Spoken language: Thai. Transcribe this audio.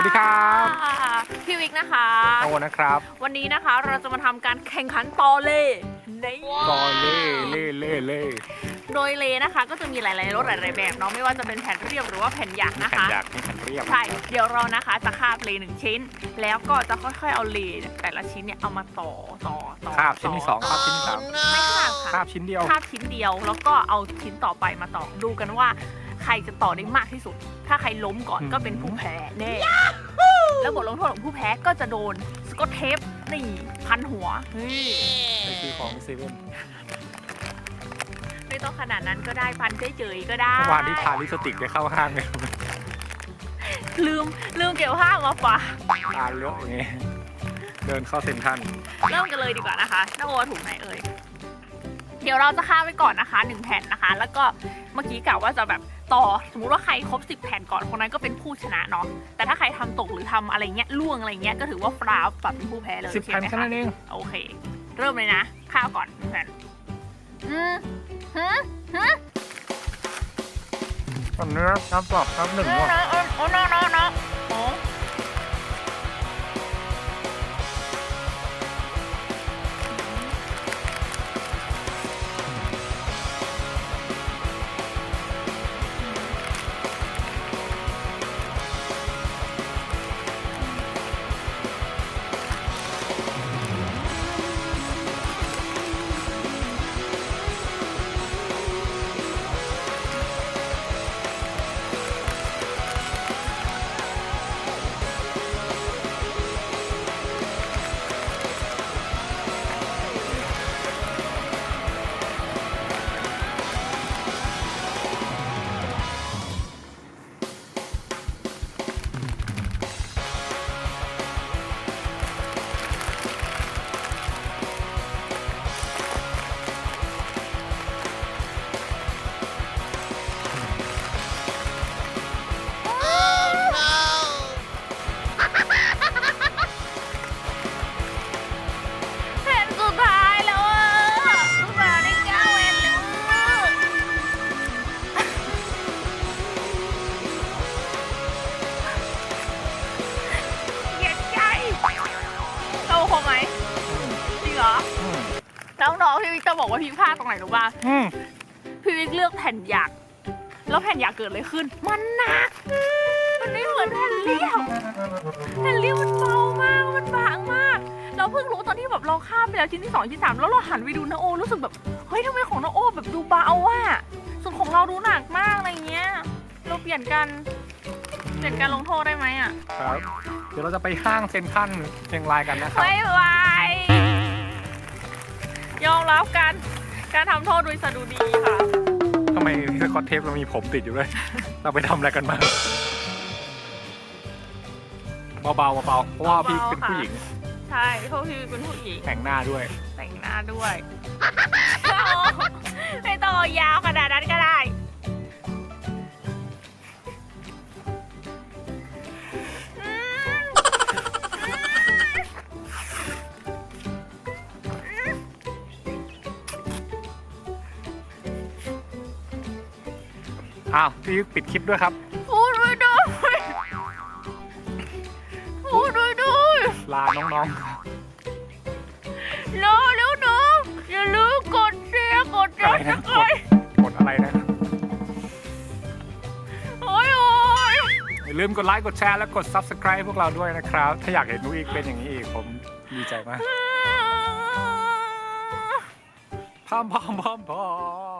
วัสดีค่ะสวัสดีครับพี่วิกนะคะโอ้นะครับ วันนี้นะคะเราจะมาทำการแข่งขันต่อเล่ในกอเล่เล่เล่เล่โดยเลนะคะ ก็จะมีหลายๆรสหลายๆแบบเนาะไม่ว่าจะเป็นแผ่นเรียบหรือว่าแผ่นหยักนี่นะแผ่นคะหยักนี่แผ่นเรียบใช่เดี๋ยวเรานะคะจะคาบเลหนึ่งชิ้น แล้วก็จะค่อยๆเอาเลเนี่ยแต่ละชิ้นเนี่ยเอามาต่อต่อต่อคาบชิ้นที่สองคาบชิ้นที่สามไม่คาบคาค่ะบชิ้นเดียวคาบชิ้นเดียว แล้วก็เอาชิ้นต่อไปมาต่อดูกันว่า ใครจะต่อได้มากที่สุด ถ้าใครล้มก่อนอืมก็เป็นผู้แพ้แน่แล้วบทลงโทษของผู้แพ้ก็จะโดนสกอตเทปนี่พันหัวเฮ้ยไปซื้อของที่เซเว่นไม่ต้องขนาดนั้นก็ได้พันเฉยๆก็ได้เมื่อวานที่ทาลิปสติกได้เข้าห้างเลยลืมลืมเก็บผ้ามาฝากตาเลอะอย่างเงี้ยเดินเข้าเซ็นทรัลเริ่มกันเลยดีกว่านะคะน้าโอถูกไหนเอ่ยเดี๋ยวเราจะข้ามไว้ก่อนนะคะหนึ่งแผ่นนะคะ แล้วก็เมื่อกี้กะว่าจะแบบ ต่อสมมุติว่าใครครบ 10 แผ่นก่อนคนนั้นก็เป็นผู้ชนะเนาะแต่ถ้าใครทำตกหรือทำอะไรเงี้ยล่วงอะไรเงี้ยก็ถือว่าฟราวแบบเป็นผู้แพ้เลยสิบใช่แผ่นไหมแค่คะนั้นเองโอเค เริ่มเลยนะ ข้าวก่อนหนึ่งแผ่นอืมฮึฮึตอนนี้น้ำปรับน้ำหนึ่งโอ้ว่ะโอ้โอ้โน้โน้ พี่วิกจะบอกว่าพี่พลาดตรงไหนรู้ป่ะอืมพี่วิกเลือกแผ่นหยักแล้วแผ่นหยักเกิดอะไรขึ้น มันหนัก มันไม่เหมือนแผ่นเรียบแผ่นเรียบมันเบามาก มันบางมาก เราเพิ่งรู้ตอนที่แบบเราข้ามไปแล้วชิ้นที่สองชิ้นที่สามแล้วเราหันไปดูนาโอ รู้สึกแบบเฮ้ยทำไมของนาโอแบบดูเบาอะส่วนของเราดูหนักมากอะไรเงี้ย เราเปลี่ยนกัน เปลี่ยนการลงโทษได้ไหมอะครับ เดี๋ยวเราจะไปห้างเซ็นทรัลเชียงรายกันนะครับไม่ไหวย อมรับการการทำโทษโดยสะดุดีค่ะ ทำไมสกอตเทปเรามีผมติดอยู่ด้วย เราไปทำอะไรกันมา เบาๆเบาๆเพราะว่าพี่เป็นผู้หญิงใช่เพราะพี่เป็นผู้หญิงแต่งหน้าด้วย แต่งหน้าด้วย ไม่ต้องเอายาวขนาดนั้นก็ได้ อ้าวพี่ปิดคลิปด้วยครับพูดด้วยด้วยพูดด้วยด้วยลาน้องรอแล้วนะอย่าลืมกดแชร์กดๆติอะไรดนะตามกดกดอะไรนะโอ้ยโอ้ยอย่าลืมกดไลค์กดแชร์และกด Subscribe พวกเราด้วยนะครับ ถ้าอยากเห็นนุกอีกเป็นอย่างนี้อีกผมดีใจมากพามพามพามพาม